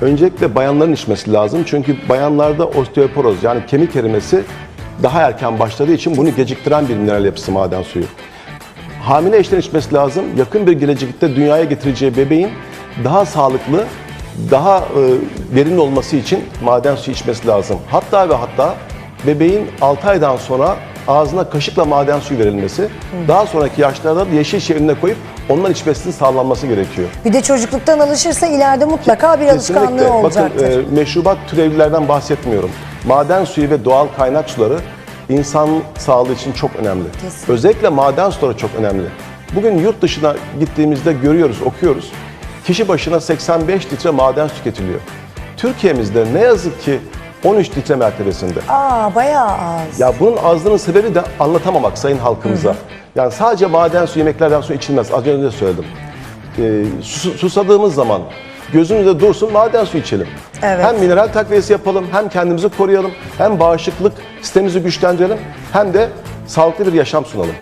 Öncelikle bayanların içmesi lazım. Çünkü bayanlarda osteoporoz yani kemik erimesi daha erken başladığı için bunu geciktiren bir mineral yapısı maden suyu. Hamile eşlerin içmesi lazım. Yakın bir gelecekte dünyaya getireceği bebeğin daha sağlıklı, daha e, verimli olması için maden suyu içmesi lazım. Hatta ve hatta bebeğin 6 aydan sonra ağzına kaşıkla maden suyu verilmesi, daha sonraki yaşlarda da yeşil şehrine koyup ondan içmesinin sağlanması gerekiyor. Bir de çocukluktan alışırsa ileride mutlaka bir alışkanlığı Kesinlikle. olacaktır. Bakın e, meşrubat türevlilerden bahsetmiyorum. Maden suyu ve doğal kaynak suları insan sağlığı için çok önemli. Kesin. Özellikle maden suları çok önemli. Bugün yurt dışına gittiğimizde görüyoruz, okuyoruz. Kişi başına 85 litre maden su tüketiliyor. Türkiye'mizde ne yazık ki 13 litre mertebesinde. Aa bayağı az. Ya bunun azlığının sebebi de anlatamamak sayın halkımıza. Yani sadece maden suyu yemeklerden sonra içilmez. Az önce de söyledim. Ee, sus- susadığımız zaman gözümüzde dursun maden suyu içelim. Evet. Hem mineral takviyesi yapalım, hem kendimizi koruyalım, hem bağışıklık sistemimizi güçlendirelim, hem de sağlıklı bir yaşam sunalım.